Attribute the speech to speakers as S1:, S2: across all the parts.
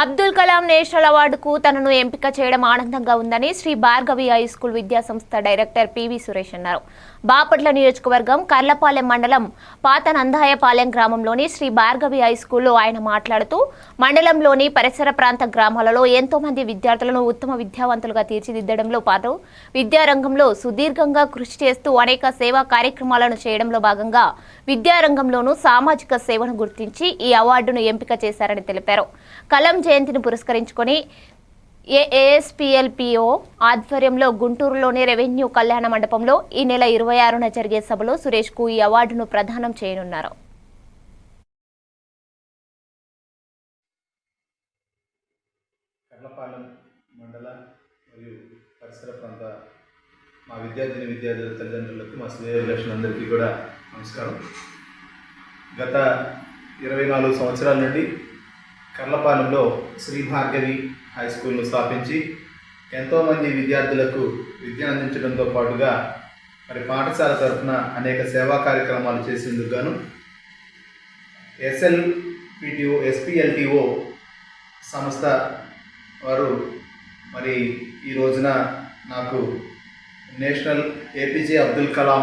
S1: Abdul Kalam national అవార్డుకు తనను ఎంపిక చేయడం ఆనందంగా ఉందని శ్రీ భార్గవి హై స్కూల్ విద్యా సంస్థ డైరెక్టర్ పివి సురేష్ అన్నారు. బాపట్ల నియోజకవర్గం కర్లపాలెం మండలం పాత నందాయపాలెం గ్రామంలోని శ్రీ భార్గవి హై స్కూల్లో ఆయన మాట్లాడుతూ మండలంలోని పరిసర ప్రాంత గ్రామాలలో ఎంతో మంది విద్యార్థులను ఉత్తమ విద్యావంతులుగా తీర్చిదిద్దడంలో పాటు విద్యారంగంలో సుదీర్ఘంగా కృషి చేస్తూ అనేక సేవా కార్యక్రమాలను చేయడంలో భాగంగా విద్యారంగంలోనూ సామాజిక సేవను గుర్తించి ఈ అవార్డును ఎంపిక చేశారని తెలిపారు. కలం జయంతిని పురస్కరించుకొని ఏఎస్పిఎల్పిఓ ఆధ్వర్యంలో గుంటూరులోని రెవెన్యూ కళ్యాణ మండపంలో ఈ నెల ఇరవై ఆరున జరిగే సభలో సురేష్కు ఈ అవార్డును ప్రదానం చేయనున్నారు.
S2: కర్లపాలెం మండల మరియు పరిసర ప్రాంత మా విద్యార్థిని విద్యార్థుల తల్లిదండ్రులకు మా శ్రేయోభిలాషులందరికీ కూడా నమస్కారం. గత ఇరవై నాలుగు సంవత్సరాల నుండి కర్లపాలెంలో శ్రీ భార్గవి హై స్కూల్ను స్థాపించి ఎంతోమంది విద్యార్థులకు విద్యను అందించడంతో పాటుగా మరి పాఠశాల తరఫున అనేక సేవా కార్యక్రమాలు చేసేందుకు గాను ఎస్ఎల్పిటిఓ ఎస్పిఎల్టిఓ సంస్థ వారు మరి ఈ రోజున నాకు నేషనల్ ఏపీజే అబ్దుల్ కలాం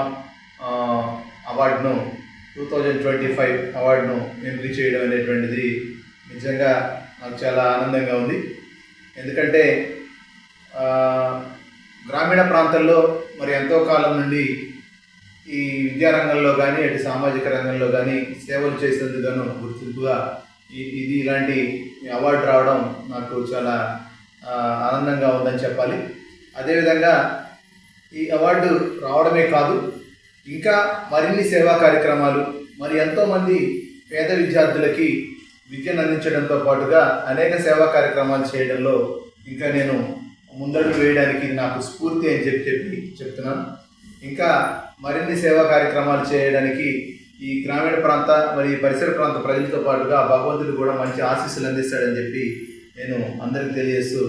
S2: అవార్డును టూ థౌజండ్ ట్వంటీ ఫైవ్ అవార్డును ఎంపిక చేయడం అనేటువంటిది నిజంగా నాకు చాలా ఆనందంగా ఉంది. ఎందుకంటే గ్రామీణ ప్రాంతాల్లో మరి ఎంతో కాలం నుండి ఈ విద్యారంగంలో కానీ అటు సామాజిక రంగంలో కానీ సేవలు చేసేందుకు గాను గుర్తింపుగా ఈ- ఇది ఇలాంటి అవార్డు రావడం నాకు చాలా ఆనందంగా ఉందని చెప్పాలి. అదేవిధంగా ఈ అవార్డు రావడమే కాదు ఇంకా మరిన్ని సేవా కార్యక్రమాలు మరి ఎంతోమంది పేద విద్యార్థులకి విద్యను అందించడంతో పాటుగా అనేక సేవా కార్యక్రమాలు చేయడంలో ఇంకా నేను ముందడుగు వేయడానికి నాకు స్ఫూర్తి అని చెప్పి చెప్పి చెప్తున్నాను. ఇంకా మరిన్ని సేవా కార్యక్రమాలు చేయడానికి ఈ గ్రామీణ ప్రాంత మరియు పరిసర ప్రాంత ప్రజలతో పాటుగా భగవంతుడు కూడా మంచి ఆశీస్సులు అందిస్తాడని చెప్పి నేను అందరికి తెలియజేస్తూ